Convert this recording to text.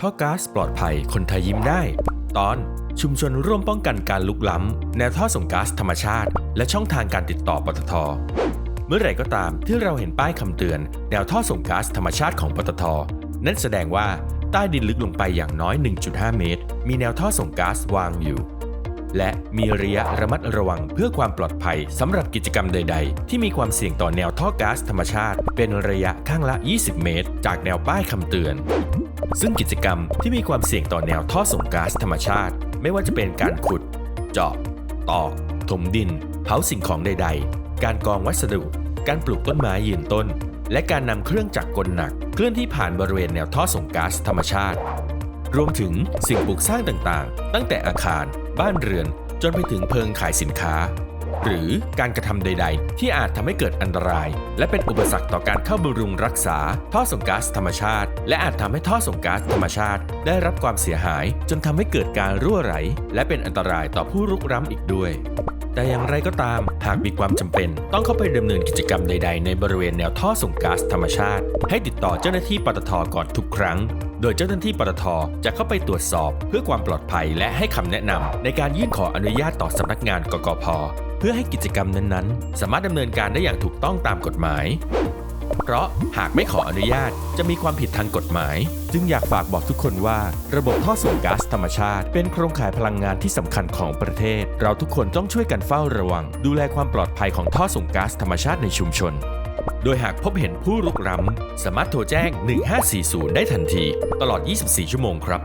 ท่อก๊าซปลอดภัยคนไทยยิ้มได้ ตอนชุมชนร่วมป้องกันการลุกล้ำ แนวท่อส่งก๊าซธรรมชาติ และช่องทางการติดต่อปตท เมื่อไหร่ก็ตามที่เราเห็นป้ายคำเตือน แนวท่อส่งก๊าซธรรมชาติของปตท นั่นแสดงว่าใต้ดินลึกลงไปอย่างน้อย 1.5 เมตร มีแนวท่อส่งก๊าซวางอยู่ และมีระยะระมัดระวังเพื่อความปลอดภัยสำหรับกิจกรรมใด ๆ ที่มีความเสี่ยงต่อแนวท่อก๊าซธรรมชาติ เป็นระยะข้างละ 20 เมตร จากแนวป้ายคำเตือน ซึ่งกิจกรรมที่มีความเสี่ยงต่อแนวท่อส่งก๊าซธรรมชาติ ไม่ว่าจะเป็นการขุด เจาะตอกถมดิน เผาสิ่งของใด ๆ การกองวัสดุ การปลูกต้นไม้ยืนต้น และการนำเครื่องจักรกลหนัก เคลื่อนที่ผ่านบริเวณแนวท่อส่งก๊าซธรรมชาติ รวมถึงสิ่งปลูกสร้างต่างๆ ตั้งแต่อาคาร บ้านเรือน จนไปถึงเพิงขายสินค้า หรือการกระทำใด ๆ ที่อาจทำให้เกิดอันตราย และเป็นอุปสรรคต่อการเข้าบำรุงรักษา ท่อส่งก๊าซธรรมชาติ และอาจทำให้ท่อส่งก๊าซธรรมชาติ ได้รับความเสียหาย จนทำให้เกิดการรั่วไหล และเป็นอันตรายต่อผู้รุกร้ำอีกด้วยแต่อย่างไรก็ตาม หากมีความจำเป็น ต้องเข้าไปดำเนินกิจกรรมใด ๆ ในบริเวณแนวท่อส่งก๊าซธรรมชาติ ให้ติดต่อเจ้าหน้าที่ปตทก่อนทุกครั้ง โดยเจ้าหน้าที่ปตทจะเข้าไปตรวจสอบเพื่อความปลอดภัยและให้คำแนะนำในการยื่นขออนุญาตต่อสำนักงานกกพเพื่อให้กิจกรรมนั้นๆ สามารถดำเนินการได้อย่างถูกต้องตามกฎหมาย เพราะหากไม่ขออนุญาตจะมีความผิดทางกฎหมาย จึงอยากฝากบอกทุกคนว่า ระบบท่อส่งก๊าซธรรมชาติ เป็นโครงข่ายพลังงานที่สำคัญของประเทศ เราทุกคนต้องช่วยกันเฝ้าระวัง ดูแลความปลอดภัยของท่อส่งก๊าซธรรมชาติในชุมชน ดยหากพบเห็นผู้รุกร้ำสามารถโทรแจ้ง 1540 ได้ทันที ตลอด 24 ชั่วโมงครับ